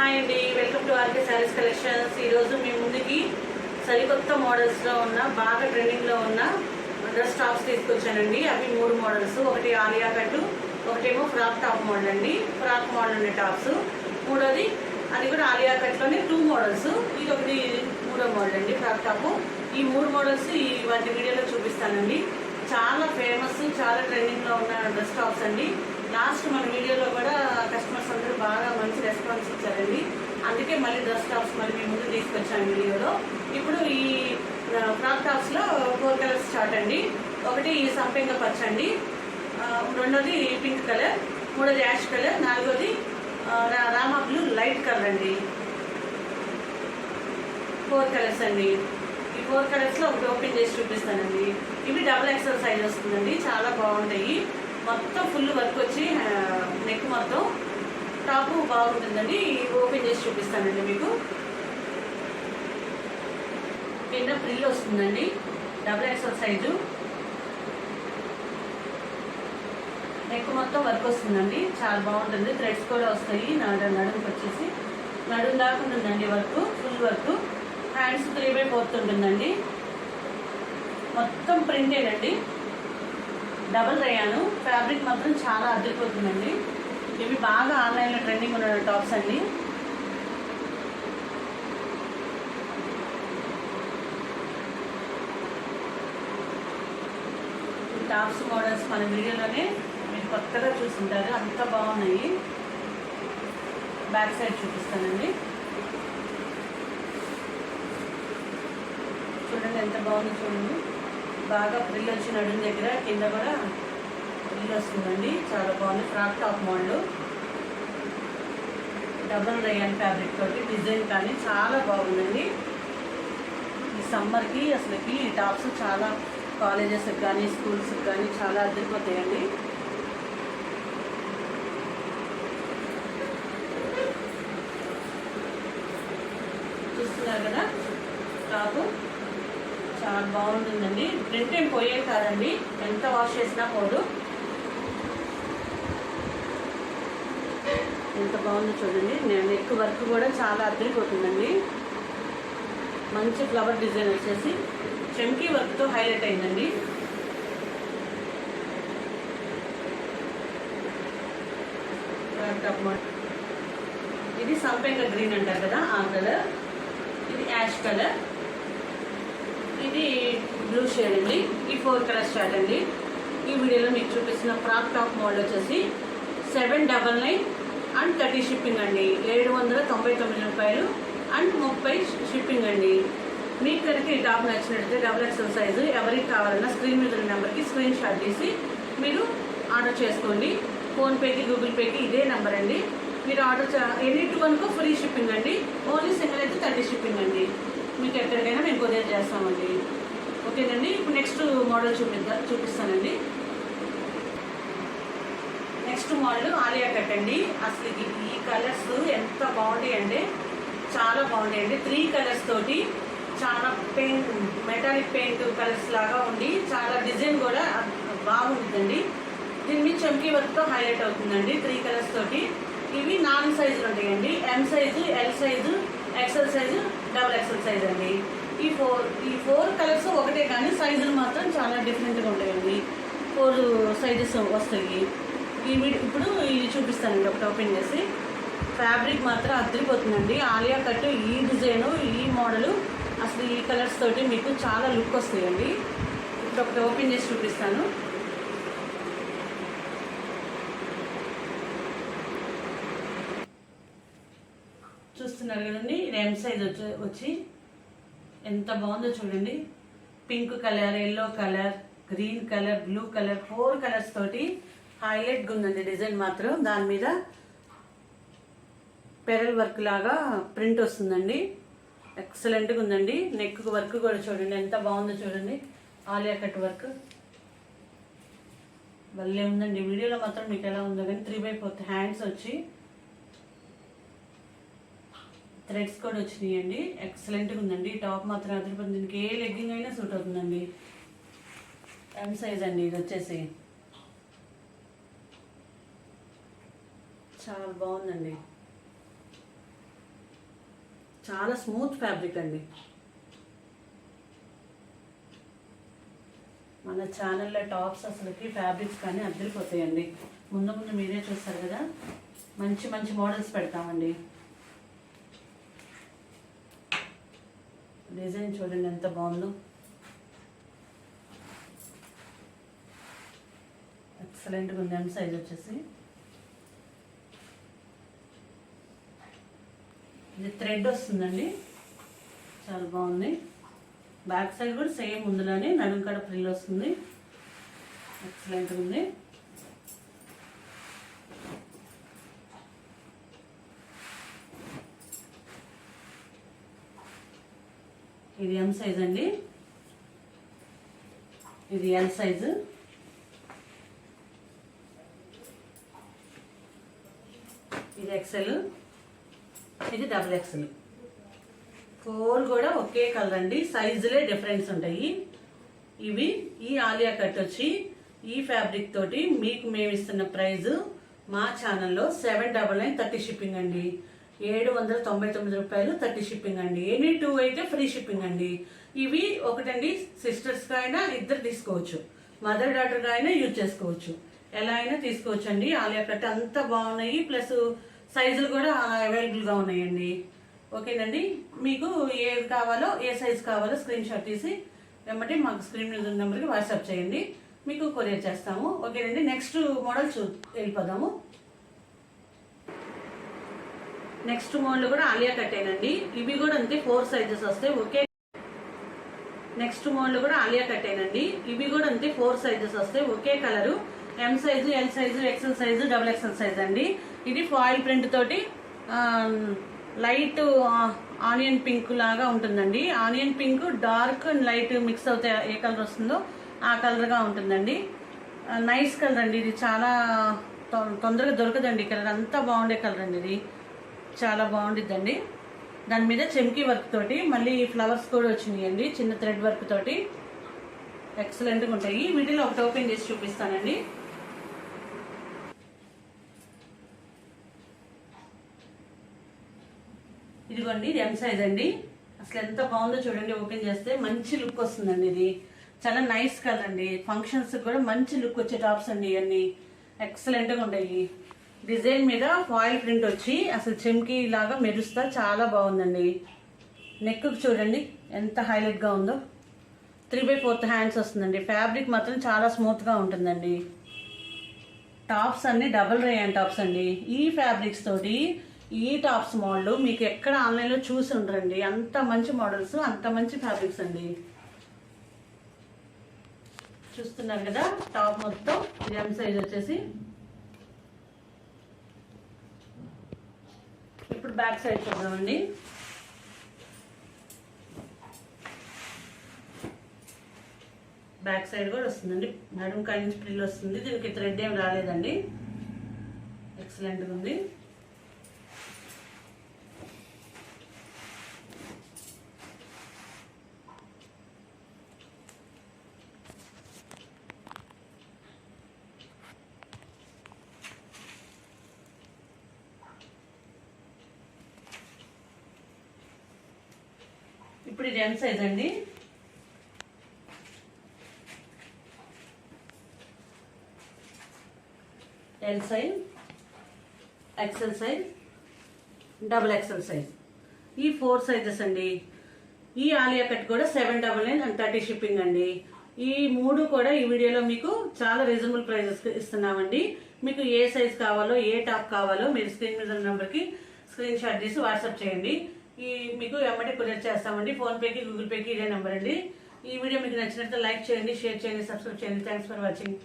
Hi అండి. Welcome to RK sarees collections. ఈరోజు మీ ముందుకి సరికొత్త మోడల్స్లో ఉన్న బాగా ట్రెండింగ్లో ఉన్న డ్రెస్ టాప్స్ తీసుకొచ్చానండి. అవి మూడు మోడల్స్ ఒకటి ఆలియా కట్టు ఒకటేమో ఫ్రాక్ టాప్ మోడల్ అండి. ఫ్రాక్ మోడల్ ఉండే టాప్స్ మూడోది అది కూడా ఆలియా కట్లోనే టూ మోడల్స్ ఇది ఒకటి మూడో మోడల్ అండి ఫ్రాక్ టాప్ ఈ మూడు మోడల్స్ ఈ వాటి వీడియోలో చూపిస్తానండి. చాలా ఫేమస్ చాలా ట్రెండింగ్లో ఉన్న డ్రెస్ టాప్స్ అండి. లాస్ట్ మన వీడియోలో కూడా కస్టమర్స్ అందరూ బాగా మంచి రెస్పాన్స్ ఇచ్చారండి. అందుకే మళ్ళీ డ్రెస్ టాప్స్ మళ్ళీ మీ ముందు తీసుకొచ్చాను వీడియోలో. ఇప్పుడు ఈ ఫ్రాక్ టాప్స్లో ఫోర్ కలర్స్ స్టార్ట్ అండి. ఒకటి సంపెంగ పచ్చ అండి రెండోది పింక్ కలర్ మూడోది యాష్ కలర్ నాలుగోది రామా బ్లూ లైట్ కలర్ అండి. ఫోర్ కలర్స్ అండి. ఈ ఫోర్ కలర్స్లో ఒకటి ఓపెన్ చేసి చూపిస్తానండి. ఇవి డబుల్ ఎక్సెల్ సైజ్ వస్తుందండి. చాలా బాగుంటాయి. మొత్తం ఫుల్ వర్క్ వచ్చి నెక్ మొత్తం టాప్ బాగుంటుందండి. ఓపెన్ చేసి చూపిస్తానండి మీకు. కింద ప్రిల్ వస్తుందండి. డబుల్ ఎక్స్ఎల్ సైజు నెక్ మొత్తం వర్క్ వస్తుందండి. చాలా బాగుంటుంది. థ్రెడ్స్ కూడా వస్తాయి. నడు నడుముకి వచ్చేసి. నడుము దాకా ఉంటుందండి work full work hands three by పోతుంటుందండి మొత్తం ప్రింటేనండి డబల్ రయ్యాను ఫ్యాబ్రిక్ మాత్రం చాలా అదిరిపోతుందండి ఇవి బాగా ఆన్లైన్లో ట్రెండింగ్ ఉన్న టాప్స్ అండి. టాప్స్ మోడల్స్ మన వీడియోలోనే మీరు కొత్తగా చూసుంటారు. అంత బాగున్నాయి. బ్యాక్ సైడ్ చూపిస్తానండి. చూడండి ఎంత బాగుంది చూడండి. బాగా ఫ్రిల్ వచ్చి నడుము దగ్గర కింద కూడా ఫ్రిల్ వస్తుందండి. చాలా బాగుంది. Frock top model. Double rayon fabric తోటి డిజైన్ కానీ చాలా బాగుందండి. ఈ సమ్మర్కి అసలుకి ఈ టాప్స్ చాలా కాలేజెస్కి కానీ స్కూల్స్కి కానీ చాలా అద్దరిపోతాయండి. చూస్తున్నారు కదా టాపు? బాగుంటుందండి. ప్రింట్ ఏం పోయే కాదండి. ఎంత వాష్ చేసినా పోదు. ఎంత బాగుందో చూడండి. నేను నెక్ వర్క్ కూడా చాలా అద్దరిపోతుందండి మంచి ఫ్లవర్ డిజైన్ వచ్చేసి చెంకీ వర్క్తో హైలైట్ అయిందండి. ఇది సంపెంగ గ్రీన్ అంటారు కదా ఆ కలర్. ఇది యాష్ కలర్. ఇది బ్లూ షేడ్ అండి. ఈ ఫోర్ కలర్ షర్ట్ అండి. ఈ వీడియోలో మీకు చూపిస్తున్న ఫ్రాక్ టాప్ మోడల్ వచ్చేసి seven double nine and thirty shipping అండి. ఏడు వందల తొంభై తొమ్మిది రూపాయలు అండ్ ముప్పై షిప్పింగ్ అండి. మీకు కనుక ఈ టాప్ నచ్చినట్లయితే డబుల్ ఎక్సెల్ సైజు ఎవరికి కావాలన్నా స్క్రీన్ మీద ఉన్న నెంబర్కి స్క్రీన్ షాట్ తీసి మీరు ఆర్డర్ చేసుకోండి. ఫోన్పేకి గూగుల్ పేకి ఇదే నెంబర్ అండి. మీరు ఆర్డర్ ఎనీ టూ వన్కు ఫ్రీ షిప్పింగ్ అండి. ఓన్లీ సింగిల్ అయితే థర్టీ షిప్పింగ్ అండి. మీకు ఎక్కడికైనా మేము కొరియర్ చేస్తామండి. ఓకేనండి? ఇప్పుడు నెక్స్ట్ మోడల్ చూపిద్దా చూపిస్తానండి. నెక్స్ట్ మోడల్ ఆలియా కట్ అండి. అసలు ఈ కలర్స్ ఎంత బాగుంటాయి అంటే చాలా బాగుంటాయండి. త్రీ కలర్స్ తోటి చాలా పెయింట్ మెటాలిక్ పెయింట్ కలర్స్ లాగా ఉండి చాలా డిజైన్ కూడా బాగుంటుందండి. దీని మీద చమ్కీ వర్క్తో హైలైట్ అవుతుందండి త్రీ కలర్స్ తోటి. ఇవి నాలుగు సైజులు ఉంటాయండి. M size L size XL size double XL size అండి. ఈ ఫోర్ ఈ ఫోర్ కలర్స్ ఒకటే కానీ సైజులు మాత్రం చాలా డిఫరెంట్గా ఉంటాయండి. ఫోర్ సైజెస్ వస్తాయి. ఇవి ఇప్పుడు ఇది చూపిస్తానండి ఒకటి ఓపెన్ చేసి. ఫ్యాబ్రిక్ మాత్రం అద్దరిపోతుందండి. ఆలియా కట్ ఈ డిజైను ఈ మోడలు అసలు ఈ కలర్స్ తోటి మీకు చాలా లుక్ వస్తాయండి. ఇప్పుడు ఒకటి ఓపెన్ చేసి చూపిస్తాను. చూస్తున్నారు కదండి. ఇది ఎం సైజ్ వచ్చి వచ్చి ఎంత బాగుందో చూడండి. Pink colour yellow colour green colour blue colour four colours తోటి హైలైట్గా ఉందండి డిజైన్ మాత్రం. దాని మీద పెరల్ వర్క్ లాగా ప్రింట్ వస్తుందండి. ఎక్సలెంట్గా ఉందండి. నెక్ వర్క్ కూడా చూడండి. ఎంత బాగుందో చూడండి. Alia cut work. భలే ఉందండి. వీడియోలో మాత్రం మీకు ఎలా ఉందో కానీ త్రీ బై ఫోర్త్ హ్యాండ్స్ వచ్చి థ్రెడ్స్ కూడా వచ్చినాయండి. ఎక్సలెంట్గా ఉందండి. టాప్ మాత్రం అదిరిపోతుంది దీనికి ఏ లెగ్గింగ్ అయినా సూట్ అవుతుందండి. ఎం సైజ్ అండి ఇది వచ్చేసి. చాలా బాగుందండి. చాలా స్మూత్ ఫ్యాబ్రిక్ అండి. మన ఛానల్లో టాప్స్ అసలుకి ఫ్యాబ్రిక్స్ కానీ అద్దరిపోతాయండి ముందు ముందు మీరే చూస్తారు కదా. మంచి మంచి మోడల్స్ పెడతామండి. డిజైన్ చూడండి ఎంత బాగుందో. ఎక్సలెంట్గా ఉంది. ఎం సైజ్ వచ్చేసి. ఇది థ్రెడ్ వస్తుందండి. చాలా బాగుంది. బ్యాక్ సైడ్ కూడా సేమ్ ఉందిలానే నడుం కడ ఫ్రిల్ వస్తుంది. ఎక్సలెంట్గా ఉంది. ఇది ఎం సైజ్ అండి. ఇది ఎల్ సైజు ఇది ఎక్సెల్ ఇది డబుల్ ఎక్సెల్ ఫోర్ కూడా ఒకే కలర్ అండి. సైజులే డిఫరెన్స్ ఉంటాయి. ఇవి ఈ ఆలియా కట్ వచ్చి ఈ ఫ్యాబ్రిక్ తోటి మీకు మేము ఇస్తున్న ప్రైస్ మా ఛానల్లో seven double nine thirty shipping అండి. ఏడు వందల తొంభై తొమ్మిది రూపాయలు థర్టీ షిప్పింగ్ అండి. ఎనీ టూ అయితే ఫ్రీ షిప్పింగ్ అండి. ఇవి ఒకటండి సిస్టర్స్గా అయినా ఇద్దరు తీసుకోవచ్చు. మదర్ డాటర్గా అయినా యూజ్ చేసుకోవచ్చు. ఎలా అయినా తీసుకోవచ్చు అండి ఆలియా కట్ అంతా బాగున్నాయి. ప్లస్ సైజులు కూడా అవైలబుల్గా ఉన్నాయండి. ఓకేనండి? మీకు ఏది కావాలో ఏ సైజ్ కావాలో స్క్రీన్ షాట్ తీసి వెంబటి మాకు స్క్రీన్ మీద నెంబర్కి వాట్సాప్ చేయండి. మీకు కొరియర్ చేస్తాము. ఓకేనండి? నెక్స్ట్ మోడల్ చూ వెళ్ళిపోదాము. నెక్స్ట్ మోడల్ కూడా ఆలియా కట్టేనండి ఇవి కూడా అంతే ఫోర్ సైజెస్ వస్తాయి ఓకే. నెక్స్ట్ మోడల్ కూడా ఆలియా కట్టేనండి ఇవి కూడా అంతే ఫోర్ సైజెస్ వస్తాయి ఒకే colour. M size L size XL size double XL size అండి. ఇది ఫాయిల్ ప్రింట్ తోటి లైట్ ఆనియన్ పింక్ లాగా ఉంటుందండి. Onion pink dark and light mix అవుతే ఏ కలర్ వస్తుందో ఆ కలర్గా ఉంటుందండి. నైస్ కలర్ అండి ఇది. చాలా తొందరగా దొరకదండి కలర్ అంతా బాగుండే కలర్ అండి ఇది. చాలా బాగుండిద్దండి. దాని మీద చెమ్కీ వర్క్ తోటి మళ్ళీ ఫ్లవర్స్ కూడా వచ్చినాయండి చిన్న థ్రెడ్ వర్క్ తోటి. ఎక్సలెంట్గా ఉంటాయి. వీటిలో ఒకటి ఓపెన్ చేసి చూపిస్తానండి. ఇదిగోండి ఇది ఎం సైజ్ అండి. అసలు ఎంత బాగుందో చూడండి ఓపెన్ చేస్తే మంచి లుక్ వస్తుందండి ఇది. చాలా నైస్ కలర్ అండి. ఫంక్షన్స్ కూడా మంచి లుక్ వచ్చే టాప్స్ అండి ఇవన్నీ. ఎక్సలెంట్గా ఉంటాయి. డిజైన్ మీద ఫాయిల్ ప్రింట్ వచ్చి అసలు చెమ్కి లాగా మెరుస్తా చాలా బాగుందండి. నెక్ చూడండి ఎంత హైలైట్గా ఉందో. త్రీ బై ఫోర్త్ హ్యాండ్స్ వస్తుందండి. ఫ్యాబ్రిక్ మాత్రం చాలా స్మూత్గా ఉంటుందండి. టాప్స్ అన్ని డబుల్ రేయన్ టాప్స్ అండి. ఈ ఫ్యాబ్రిక్స్ తోటి ఈ టాప్స్ మోడల్ మీకు ఎక్కడ ఆన్లైన్లో చూసి ఉండరండి. అంత మంచి మోడల్స్ అంత మంచి ఫ్యాబ్రిక్స్ అండి. చూస్తున్నారు కదా టాప్ మొత్తం ఎం సైజ్ వచ్చేసి ఇప్పుడు బ్యాక్ సైడ్ చూద్దామండి. బ్యాక్ సైడ్ కూడా వస్తుందండి. నడుము కాడి నుంచి పిల్లలు వస్తుంది. దీనికి థ్రెడ్ ఏం రాలేదండి. ఎక్సలెంట్గా ఉంది. ఇప్పుడు ఇది ఎంత సైజ్ అండి? L size XL size double XL size ఈ ఫోర్ సైజెస్ అండి. ఈ ఆలియా కట్ కూడా seven double nine and thirty shipping అండి. ఈ మూడు కూడా ఈ వీడియోలో మీకు చాలా రీజనబుల్ ప్రైజెస్ ఇస్తున్నామండి. మీకు ఏ సైజ్ కావాలో ఏ టాప్ కావాలో మీరు స్క్రీన్ మీద నెంబర్కి స్క్రీన్ షాట్ తీసి వాట్సాప్ చేయండి. ఈ మీకు వెంబడి కొరియర్ చేస్తామండి. ఫోన్పేకి గూగుల్ పేకి ఇదే నెంబర్ అండి ఈ వీడియో మీకు నచ్చినట్లయితే లైక్ చేయండి షేర్ చేయండి సబ్స్క్రైబ్ చేయండి. Thanks for watching